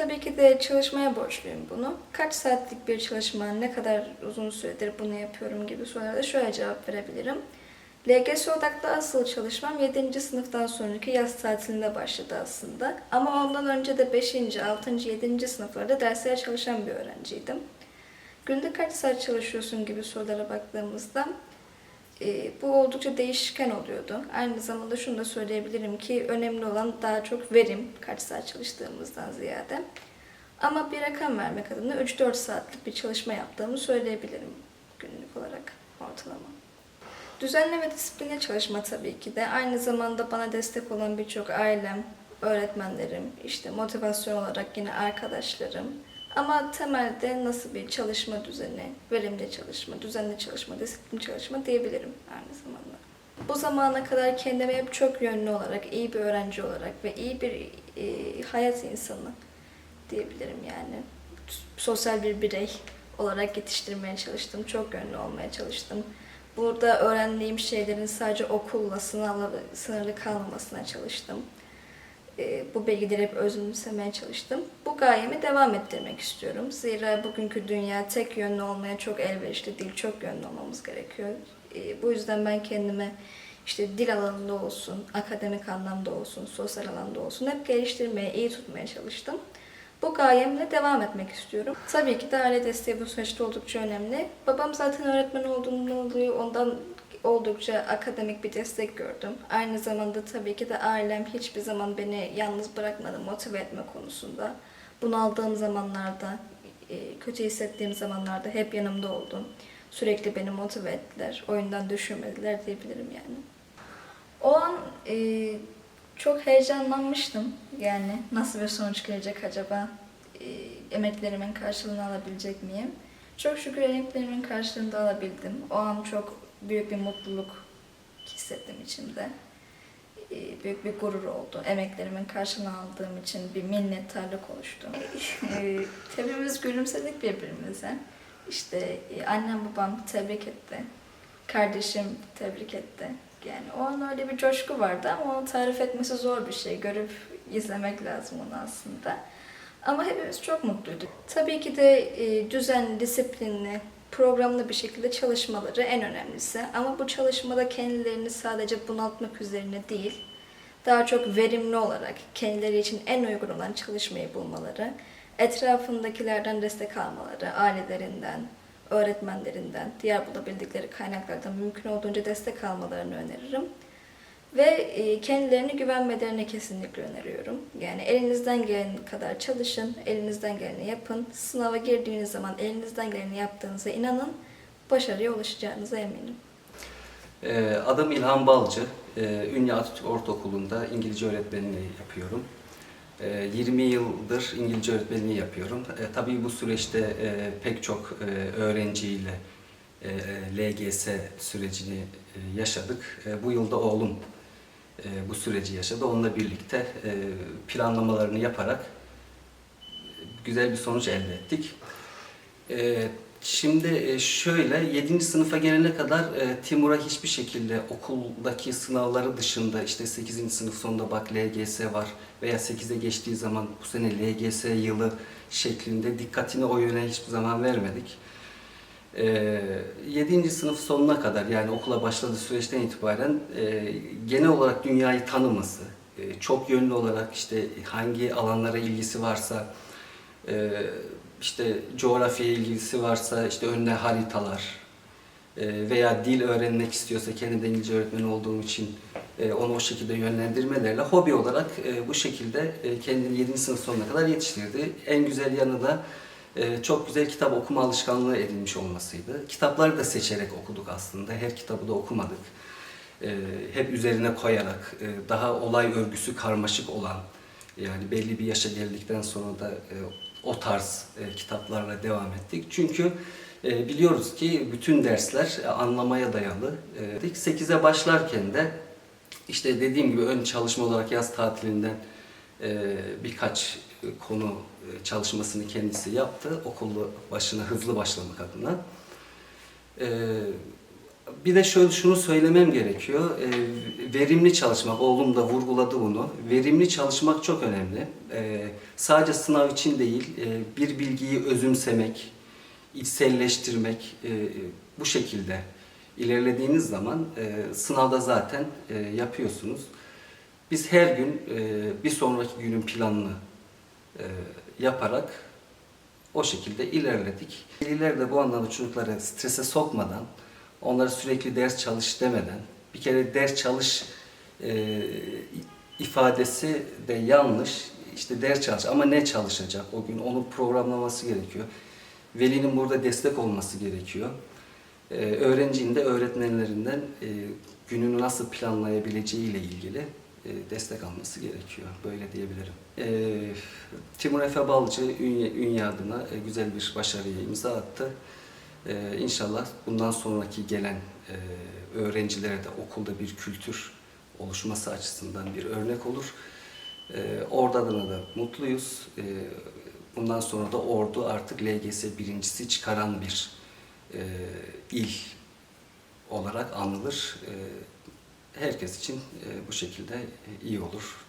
Tabii ki de çalışmaya borçluyum bunu. Kaç saatlik bir çalışma, ne kadar uzun süredir bunu yapıyorum gibi sorulara şöyle cevap verebilirim. LGS odaklı asıl çalışmam 7. sınıftan sonraki yaz tatilinde başladı aslında. Ama ondan önce de 5. 6. 7. sınıflarda derslere çalışan bir öğrenciydim. Günde kaç saat çalışıyorsun gibi sorulara baktığımızda e, bu oldukça değişken oluyordu. Aynı zamanda şunu da söyleyebilirim ki önemli olan daha çok verim, kaç saat çalıştığımızdan ziyade. Ama bir rakam vermek adına 3-4 saatlik bir çalışma yaptığımı söyleyebilirim günlük olarak ortalama. Düzenli ve disiplinli çalışma tabii ki de. Aynı zamanda bana destek olan birçok ailem, öğretmenlerim, işte motivasyon olarak yine arkadaşlarım. Ama temelde nasıl bir çalışma düzeni, verimli çalışma, düzenli çalışma, disiplinli çalışma diyebilirim aynı zamanda. Bu zamana kadar kendimi hep çok yönlü olarak, iyi bir öğrenci olarak ve iyi bir e, hayat insanı diyebilirim yani. Sosyal bir birey olarak yetiştirmeye çalıştım, çok yönlü olmaya çalıştım. Burada öğrendiğim şeylerin sadece okulla sınavla sınırlı kalmamasına çalıştım. Ee, bu bilgileri hep özümsemeye çalıştım. Bu gayemi devam ettirmek istiyorum. Zira bugünkü dünya tek yönlü olmaya çok elverişli değil, çok yönlü olmamız gerekiyor. Ee, bu yüzden ben kendime işte dil alanında olsun, akademik anlamda olsun, sosyal alanda olsun hep geliştirmeye, iyi tutmaya çalıştım. Bu gayemle devam etmek istiyorum. Tabii ki de aile desteği bu süreçte oldukça önemli. Babam zaten öğretmen olduğundan dolayı ondan oldukça akademik bir destek gördüm. Aynı zamanda tabii ki de ailem hiçbir zaman beni yalnız bırakmadı motive etme konusunda. Bunaldığım zamanlarda, e, kötü hissettiğim zamanlarda hep yanımda oldu. Sürekli beni motive ettiler. Oyundan düşürmediler diyebilirim yani. O an e, çok heyecanlanmıştım. Yani nasıl bir sonuç gelecek acaba? E, emeklerimin karşılığını alabilecek miyim? Çok şükür emeklerimin karşılığını da alabildim. O an çok büyük bir mutluluk hissettim içimde. E, büyük bir gurur oldu. Emeklerimin karşılığını aldığım için bir minnettarlık oluştu. Hepimiz gülümsedik birbirimize. İşte e, annem babam tebrik etti. Kardeşim tebrik etti. Yani o an öyle bir coşku vardı ama onu tarif etmesi zor bir şey. Görüp izlemek lazım onu aslında. Ama hepimiz çok mutluyduk. Tabii ki de e, düzenli, disiplinli, programlı bir şekilde çalışmaları en önemlisi. Ama bu çalışmada kendilerini sadece bunaltmak üzerine değil, daha çok verimli olarak kendileri için en uygun olan çalışmayı bulmaları, etrafındakilerden destek almaları, ailelerinden, öğretmenlerinden, diğer bulabildikleri kaynaklardan mümkün olduğunca destek almalarını öneririm. Ve e, kendilerine güvenmelerini kesinlikle öneriyorum. Yani elinizden gelen kadar çalışın, elinizden geleni yapın. Sınava girdiğiniz zaman elinizden geleni yaptığınıza inanın, başarıya ulaşacağınıza eminim. Ee, Adım İlhan Balcı. Ee, Ünye Atatürk Ortaokulu'nda İngilizce öğretmenliği yapıyorum. Ee, 20 yıldır İngilizce öğretmenliği yapıyorum. Tabii bu süreçte e, pek çok e, öğrenciyle e, LGS sürecini e, yaşadık. E, Bu yılda oğlum e, bu süreci yaşadı. Onunla birlikte e, planlamalarını yaparak güzel bir sonuç elde ettik. E, Şimdi e, şöyle 7. sınıfa gelene kadar e, Timur'a hiçbir şekilde okuldaki sınavları dışında işte 8. sınıf sonunda bak LGS var veya 8'e geçtiği zaman bu sene LGS yılı şeklinde dikkatini o yöne hiçbir zaman vermedik. E, 7. sınıf sonuna kadar yani okula başladığı süreçten itibaren e, genel olarak dünyayı tanıması, e, çok yönlü olarak işte hangi alanlara ilgisi varsa e, işte coğrafyaya ilgisi varsa işte önüne haritalar veya dil öğrenmek istiyorsa kendi de İngilizce öğretmeni olduğum için onu o şekilde yönlendirmelerle hobi olarak bu şekilde kendini 7. sınıf sonuna kadar yetiştirdi. En güzel yanı da çok güzel kitap okuma alışkanlığı edinmiş olmasıydı. Kitapları da seçerek okuduk aslında. Her kitabı da okumadık. E, hep üzerine koyarak e, daha olay örgüsü karmaşık olan yani belli bir yaşa geldikten sonra da e, o tarz e, kitaplarla devam ettik. Çünkü biliyoruz ki bütün dersler anlamaya dayalı. E, 8'e başlarken de işte dediğim gibi ön çalışma olarak yaz tatilinden birkaç e, konu e, çalışmasını kendisi yaptı. Okulu başına hızlı başlamak adına. E, bir de şöyle şunu söylemem gerekiyor. Verimli çalışmak, oğlum da vurguladı bunu. Verimli çalışmak çok önemli. Sadece sınav için değil, bir bilgiyi özümsemek, içselleştirmek bu şekilde ilerlediğiniz zaman sınavda zaten yapıyorsunuz. Biz her gün e, bir sonraki günün planını e, yaparak o şekilde ilerledik. Veliler de bu anlamda çocukları strese sokmadan, onlara sürekli ders çalış demeden, bir kere ders çalış e, ifadesi de yanlış. İşte ders çalış ama ne çalışacak o gün onu programlaması gerekiyor. Velinin burada destek olması gerekiyor. Ee, öğrencinin de öğretmenlerinden e, gününü nasıl planlayabileceği ile ilgili e, destek alması gerekiyor. Böyle diyebilirim. Ee, Timur Efe Balcı Ünye, adına e, güzel bir başarıya imza attı. Ee, inşallah bundan sonraki gelen e, öğrencilere de okulda bir kültür oluşması açısından bir örnek olur. Ee, Ordu adına da mutluyuz. Ee, bundan sonra da Ordu artık LGS birincisi çıkaran bir e, il olarak anılır. E, herkes için e, bu şekilde iyi olur